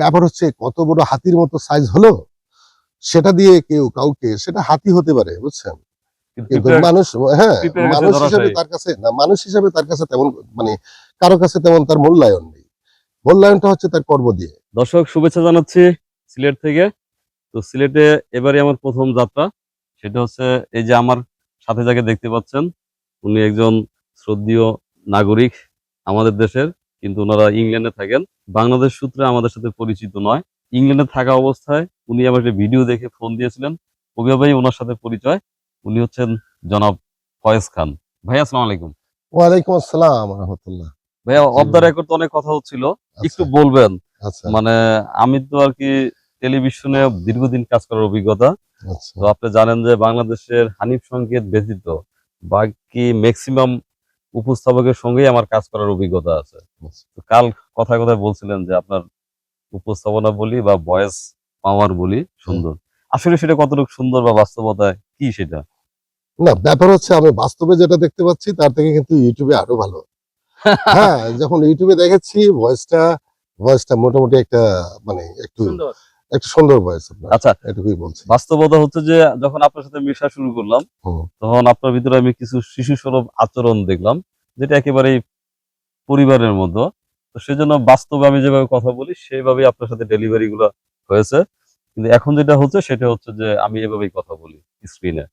ব্যাপার হচ্ছে কত বড় হাতির মতো সাইজ হলো সেটা দিয়ে কেউ কাউকে সেটা হাতি হতে পারে বুঝছেন? কিন্তু মানুষ হ্যাঁ মানুষ হিসেবে তার কাছে না মানুষ হিসেবে তার কাছে তেমন মানে কারও কাছে তেমন তার মূল্যায়ন নেই। মূল্যায়নটা হচ্ছে তার কর্ম দিয়ে। দর্শক শুভেচ্ছা জানাচ্ছি সিলেট থেকে। তো সিলেটে এবারে আমার প্রথম যাত্রা। সেটা হচ্ছে এই যে আমার সাথে যাকে দেখতে পাচ্ছেন উনি একজন শ্রদ্ধীয় নাগরিক আমাদের দেশের কিন্তু ওনারা ইংল্যান্ডে থাকেন। বাংলাদেশ সূত্রে আমাদের সাথে পরিচিত নয়। ইংল্যান্ডে থাকা অবস্থায় উনি আমার একটা ভিডিও দেখে ফোন দিয়েছিলেন। ওইভাবেই ওনার সাথে পরিচয়। উনি হচ্ছেন জনাব ফয়েজ খান। ভাই আসসালামু আলাইকুম। ওয়ালাইকুম আসসালাম রহমতুল্লাহ। ভাইয়া অফ দ্য রেকর্ড তো অনেক কথা হচ্ছিল। একটু বলবেন। আচ্ছা। মানে আমি তো আর কি টেলিভিশনে দীর্ঘদিন কাজ করার অভিজ্ঞতা। আচ্ছা। তো আপনি জানেন যে বাংলাদেশের হানিফ সংকেত ব্যতীত বাকি ম্যাক্সিমাম উপস্থাপকের সঙ্গেই আমার কাজ করার অভিজ্ঞতা আছে। তো কাল কথায় কথায় বলছিলেন যে আপনার উপস্থাপনা বলি বা ভয়েস পাওয়ার বলি সুন্দর। আসলে সেটা কতটুকু সুন্দর বা বাস্তবতায় কি সেটা? না ব্যাপার হচ্ছে আমি বাস্তবে যেটা দেখতে পাচ্ছি তার থেকে কিন্তু ইউটিউবে আরও ভালো। হ্যাঁ যখন ইউটিউবে দেখেছি ভয়েসটা ভয়েসটা মোটামুটি একটা মানে একটু একটু সুন্দর ভয়েস আচ্ছা এটুকুই বলছি। বাস্তবতা হচ্ছে যে যখন আপনার সাথে মেশা শুরু করলাম তখন আপনার ভিতরে আমি কিছু শিশু সুলভ আচরণ দেখলাম যেটা একেবারেই পরিবারের মতো তো সেজন্য বাস্তবে আমি যেভাবে কথা বলি সেভাবেই আপনার সাথে ডেলিভারি গুলো হয়েছে। কিন্তু এখন যেটা হচ্ছে সেটা হচ্ছে যে আমি এভাবেই কথা বলি স্ক্রিনে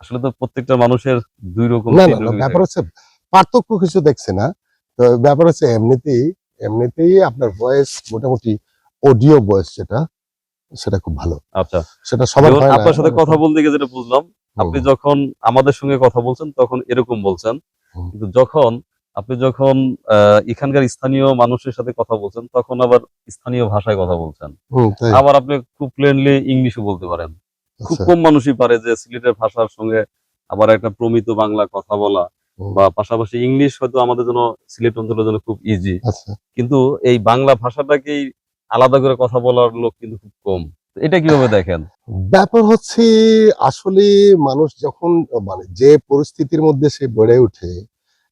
আসলে তো প্রত্যেকটা মানুষের দুই রকম ব্যাপার হচ্ছে পার্থক্য কিছু দেখছে না। তো ব্যাপার হচ্ছে এমনিতেই এমনিতেই আপনার ভয়েস মোটামুটি অডিও ভয়েস যেটা সেটা খুব ভালো। আচ্ছা। সেটা সবার। আপনার সাথে কথা বলতে গিয়ে যেটা বুঝলাম আপনি যখন আমাদের সঙ্গে কথা বলছেন তখন এরকম বলছেন। কিন্তু যখন আপনি যখন এখানকার স্থানীয় মানুষের সাথে কথা বলছেন তখন আবার স্থানীয় ভাষায় কথা বলছেন। আবার আপনি খুব প্লেনলি ইংলিশও বলতে পারেন। খুব আচ্ছা, কম মানুষই পারে যে সিলেটের ভাষার সঙ্গে আবার একটা প্রমিত বাংলা কথা বলা বা পাশাপাশি ইংলিশ হয়তো আমাদের জন্য সিলেট অঞ্চলের জন্য খুব ইজি আচ্ছা। কিন্তু এই বাংলা ভাষাটাকেই আলাদা করে কথা বলার লোক কিন্তু খুব কম। এটা কীভাবে দেখেন? ব্যাপার হচ্ছে, আসলে মানুষ যখন মানে যে পরিস্থিতির মধ্যে সে বেড়ে ওঠে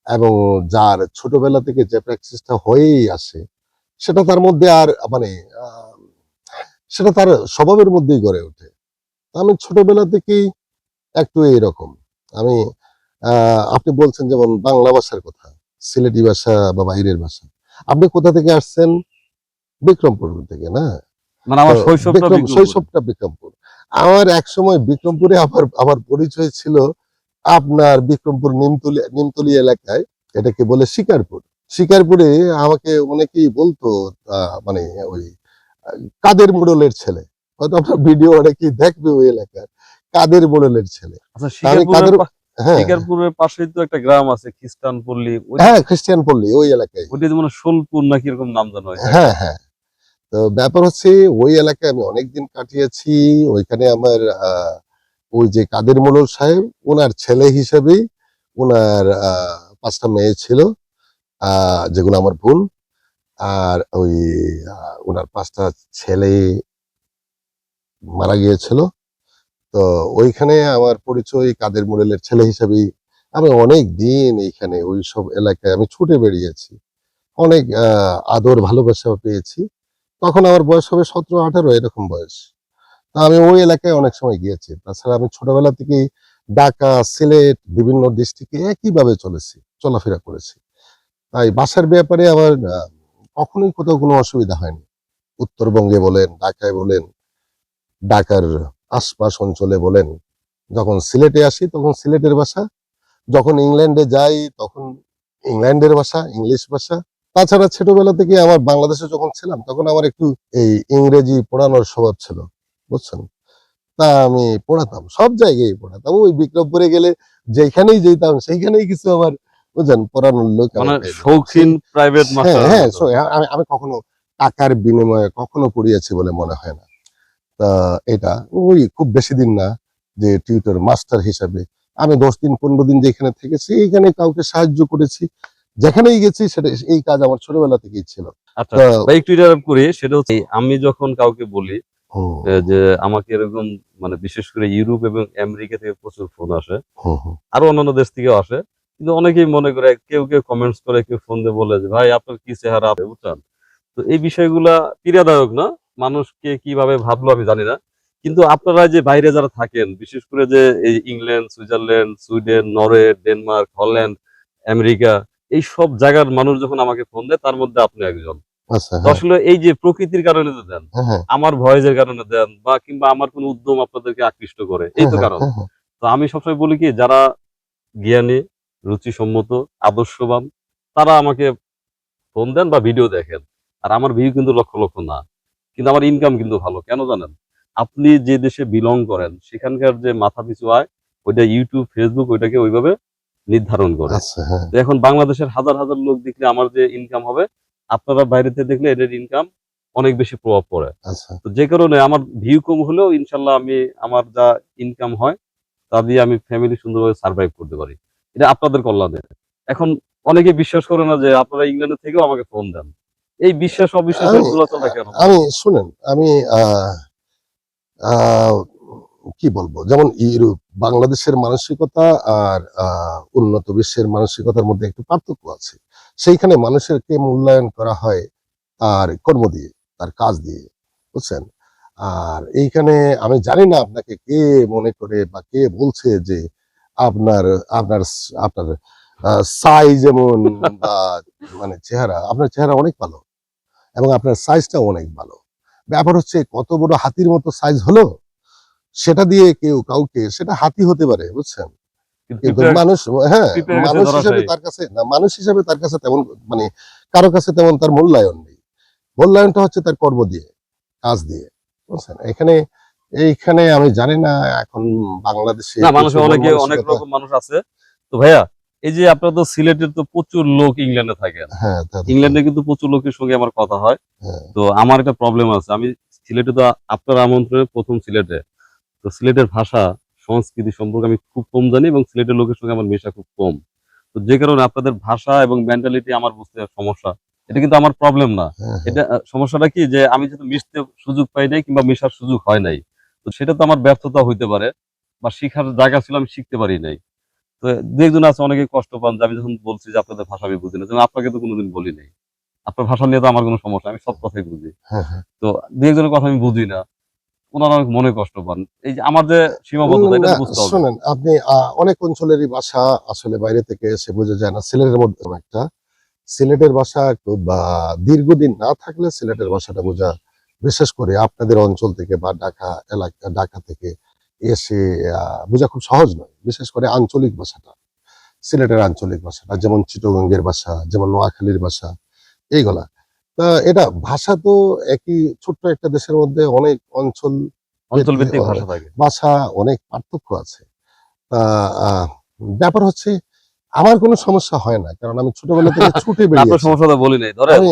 এবং যার ছোটবেলা থেকে যে প্র্যাকটিসটা হয়েই আসে, সেটা তার মধ্যে আর মানে সেটা তার স্বভাবের মধ্যেই গড়ে ওঠে। আমি ছোটবেলা থেকেই একটু এইরকম। আমি আপনি বলছেন যেমন বাংলা ভাষার কথা, সিলেটি ভাষা বা বাইরের ভাষা। আপনি কোথা থেকে আসছেন? বিক্রমপুর থেকে না? মানে আমার শৈশবটা বিক্রমপুর। শৈশবটা বিক্রমপুর। আমার এক সময় বিক্রমপুরে আমার আমার পরিচয় ছিল আপনার বিক্রমপুর নিমতলি নিমতলি এলাকায় এটাকে বলে শিকারপুর। শিকারপুরে আমাকে অনেকেই বলতো মানে ওই কাদের মোড়লের ছেলে। হয়তো আপনার ভিডিও অনেকেই দেখবে ওই এলাকার কাদের মোড়লের ছেলে। আচ্ছা কাদের হ্যাঁ। শিকারপুরের পাশেই তো একটা গ্রাম আছে খ্রিস্টান পল্লী হ্যাঁ খ্রিস্টিয়ান পল্লী ওই এলাকায়। ওইটা যেমন সোলপুর নাকি এরকম নাম জানো হ্যাঁ হ্যাঁ। তো ব্যাপার হচ্ছে ওই এলাকায় আমি অনেকদিন কাটিয়েছি, ওইখানে আমার ওই যে কাদের মোড়ল সাহেব, ওনার ছেলে হিসেবেই ওনার পাঁচটা মেয়ে ছিল যেগুলো আমার বোন, আর ওই ওনার পাঁচটা ছেলে মারা গিয়েছিল। তো ওইখানে আমার পরিচয় কাদের মোড়লের ছেলে হিসেবেই আমি অনেক দিন এইখানে ওই সব এলাকায় আমি ছুটে বেরিয়েছি। অনেক আদর ভালোবাসা পেয়েছি। তখন আমার বয়স হবে সতেরো, আঠারো, এরকম বয়স। তা আমি ওই এলাকায় অনেক সময় গিয়েছি। তাছাড়া আমি ছোটবেলা থেকেই ঢাকা, সিলেট, বিভিন্ন ডিস্ট্রিক্টে একইভাবে চলেছি, চলাফেরা করেছি। তাই বাসার ব্যাপারে আমার কখনোই কোথাও কোনো অসুবিধা হয়নি। উত্তরবঙ্গে বলেন, ঢাকায় বলেন, ঢাকার আশপাশ অঞ্চলে বলেন, যখন সিলেটে আসি তখন সিলেটের ভাষা, যখন ইংল্যান্ডে যাই তখন ইংল্যান্ডের ভাষা, ইংলিশ ভাষা তাছাড়া ছোটবেলা থেকে আমার বাংলাদেশে যখন ছিলাম তখন আমার একটু এই ইংরেজি পড়ানোর স্বভাব ছিল বুঝছেন? তা আমি পড়াতাম সব জায়গায় পড়াতাম। ওই বিক্রমপুরে গেলে যেখানেই যেতাম সেইখানেই কিছু আমার বুঝছেন পড়ানোর লোক আমি মানে। শৌখিন প্রাইভেট হ্যাঁ হ্যাঁ আমি আমি কখনো টাকার বিনিময়ে কখনো পড়িয়েছি বলে মনে হয় না। তা এটা ওই খুব বেশি দিন না যে টিউটর মাস্টার হিসাবে। আমি দশ দিন পনেরো দিন যেখানে থেকেছি এইখানে কাউকে সাহায্য করেছি। যেখানেই গেছি সেটা এই কাজ আমার ছোটবেলা থেকেই ছিল। আচ্ছা একটু করি সেটা হচ্ছে আমি যখন কাউকে বলি যে আমাকে এরকম মানে বিশেষ করে ইউরোপ এবং আমেরিকা থেকে প্রচুর ফোন আসে আরও অন্যান্য দেশ থেকেও আসে কিন্তু অনেকেই মনে করে কেউ কেউ কমেন্টস করে কেউ ফোন দিয়ে বলে যে ভাই আপনার কি চেহারা আছে বুঝছেন? তো এই বিষয়গুলা পীড়াদায়ক না? মানুষকে কীভাবে ভাবলো আমি জানি না কিন্তু আপনারা যে বাইরে যারা থাকেন বিশেষ করে যে এই England Switzerland Sweden Norway Denmark Holland America এই সব জায়গার মানুষ যখন আমাকে ফোন দেয় তার মধ্যে আপনি একজন। আচ্ছা তো হ্যাঁ আসলে এই যে প্রকৃতির কারণে যে দেন হ্যাঁ, হ্যাঁ। আমার ভয়েসের কারণে দেন বা কিংবা আমার কোনো উদ্যম আপনাদেরকে আকৃষ্ট করে এই তো কারণ। তো আমি সবসময় বলি কি যারা জ্ঞানী রুচিসম্মত আদর্শবান তারা আমাকে ফোন দেন বা ভিডিও দেখেন। আর আমার ভিউ কিন্তু লক্ষ লক্ষ না। কিন্তু আমার ইনকাম কিন্তু ভালো কেন জানেন? আপনি যে দেশে বিলং করেন সেখানকার যে মাথা পিছু আয় ওইটা ইউটিউব ফেসবুক ওইটাকে ওইভাবে নির্ধারণ করে। আচ্ছা হ্যাঁ। এখন বাংলাদেশের হাজার হাজার লোক দেখলে আমার যে ইনকাম হবে আপনারা বাইরেতে দেখলে এদের ইনকাম অনেক বেশি প্রভাব পড়ে। আচ্ছা। তো যে কারণে আমার ভিউ কম হলেও ইনশাল্লাহ আমি আমার যা ইনকাম হয় তা দিয়ে আমি ফ্যামিলি সুন্দরভাবে সার্ভাইভ করতে পারি। এটা আপনাদের কল্যাণে। এখন অনেকে বিশ্বাস করে না যে আপনারা ইংল্যান্ডের থেকেও আমাকে ফোন দেন। এই বিশ্বাস অবিশ্বাসের কেন আমি শুনেন আমি কি বলব? যেমন ইউরোপ, বাংলাদেশের মানসিকতা আর উন্নত বিশ্বের মানসিকতার মধ্যে একটু পার্থক্য আছে। সেইখানে মানুষেরকে মূল্যায়ন করা হয় তার কর্ম দিয়ে, তার কাজ দিয়ে, বুঝছেন? আর এইখানে আমি জানি না আপনাকে কে মনে করে বা কে বলছে যে আপনার আপনার আপনার সাইজ যেমন মানে চেহারা, আপনার চেহারা অনেক ভালো এবং আপনার সাইজটাও অনেক ভালো। ব্যাপার হচ্ছে কত বড় হাতির মতো সাইজ হলো? সেটা দিয়ে কেউ কাউকে সেটা হাতি হতে পারে বুঝছেন? কিন্তু মানুষ হ্যাঁ মানুষ হিসাবে তার কাছে না মানুষ হিসাবে তার কাছে তেমন মানে কারও কাছে তেমন তার মূল্যায়ন নেই। মূল্যায়নটা হচ্ছে তার কর্ম দিয়ে কাজ দিয়ে বুঝছেন? এখানে এইখানে আমি জানি না এখন বাংলাদেশে মানুষ অনেকে অনেক রকম মানুষ আছে। তো ভাইয়া এই যে আপনার তো সিলেটের তো প্রচুর লোক ইংল্যান্ডে থাকে হ্যাঁ ইংল্যান্ডে কিন্তু প্রচুর লোকের সঙ্গে আমার কথা হয়। হ্যাঁ, তো আমার একটা প্রবলেম আছে। আমি সিলেটে তো আপনার আমন্ত্রণে প্রথম সিলেটে। সিলেটের ভাষা সংস্কৃতি সম্পর্কে আমি খুব কম জানি এবং সিলেটের লোকের সঙ্গে আমার মেশা খুব কম। তো যে কারণে আপনাদের ভাষা এবং মেন্টালিটি আমার বুঝতে সমস্যা। এটা কিন্তু আমার প্রবলেম না। হ্যাঁ, হ্যাঁ। এটা সমস্যাটা কি যে আমি যেহেতু মিশতে সুযোগ পাই নাই কিংবা মেশার সুযোগ হয় নাই তো সেটা তো আমার ব্যর্থতা হইতে পারে বা শিখার জায়গা ছিল আমি শিখতে পারি নাই। তো দু একজন আছে অনেকে কষ্ট পান যে আমি যখন বলছি যে আপনাদের ভাষা আমি বুঝি না যেমন আপনাকে তো কোনোদিন বলি নাই। আপনার ভাষা নিয়ে তো আমার কোনো সমস্যা আমি সব কথাই বুঝি। হ্যাঁ। তো দু একজনের কথা আমি বুঝি না। ওনারা অনেক মনে কষ্ট পান। এই যে আমার যে সীমাবদ্ধতা এটা বুঝতে হবে। শোনেন আপনি অনেক অঞ্চলেরই ভাষা আসলে বাইরে থেকে এসে বোঝা যায় না সিলেটের মধ্যে একটা। সিলেটের ভাষা একটু বা দীর্ঘদিন না থাকলে সিলেটের ভাষাটা বোঝা বিশেষ করে আপনাদের অঞ্চল থেকে বা ঢাকা এলাকা ঢাকা থেকে এসে আহ, বোঝা খুব সহজ নয় বিশেষ করে আঞ্চলিক ভাষাটা। সিলেটের আঞ্চলিক ভাষাটা যেমন চিটগঙ্গের ভাষা যেমন নোয়াখালীর ভাষা এইগুলা। তা এটা ভাষা তো একই ছোট্ট একটা দেশের মধ্যে অনেক অঞ্চল অঞ্চল ভিত্তিক ভাষা থাকে। ভাষা অনেক পার্থক্য আছে। তা আহ, ব্যাপার হচ্ছে আমার কোনো সমস্যা হয় না কারণ আমি ছোটবেলা থেকে ছুটে সমস্যাটা বলি নাই। ধরেন আমি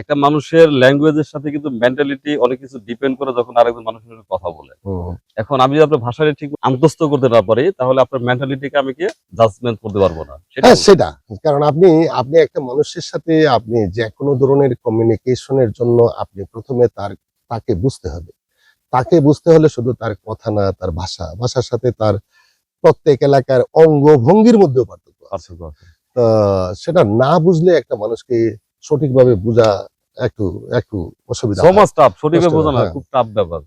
একটা মানুষের ল্যাঙ্গুয়েজের সাথে কিন্তু মেন্টালিটি অনেক কিছু ডিপেন্ড করে যখন আরেকজন মানুষের সাথে কথা বলে। এখন আমি যদি আপনার ভাষাটা ঠিক আন্তস্ত করতে না পারি তাহলে আপনার মেন্টালিটিকে আমি কি জাজমেন্ট করতে পারব না? হ্যাঁ সেটা। কারণ আপনি আপনি একটা মানুষের সাথে আপনি যে কোনো ধরনের কমিউনিকেশনের জন্য আপনি প্রথমে তার তাকে বুঝতে হবে। তাকে বুঝতে হলে শুধু তার কথা না তার ভাষা। ভাষার সাথে তার প্রত্যেক এলাকার অঙ্গভঙ্গির মধ্যেও পার্থক্য। সেটা না বুঝলে একটা মানুষকে সঠিকভাবে বোঝা একটু একটু অসুবিধা সমাজ টাপ সঠিকভাবে বোঝা না হ্যাঁ। খুব টাফ ব্যাপার।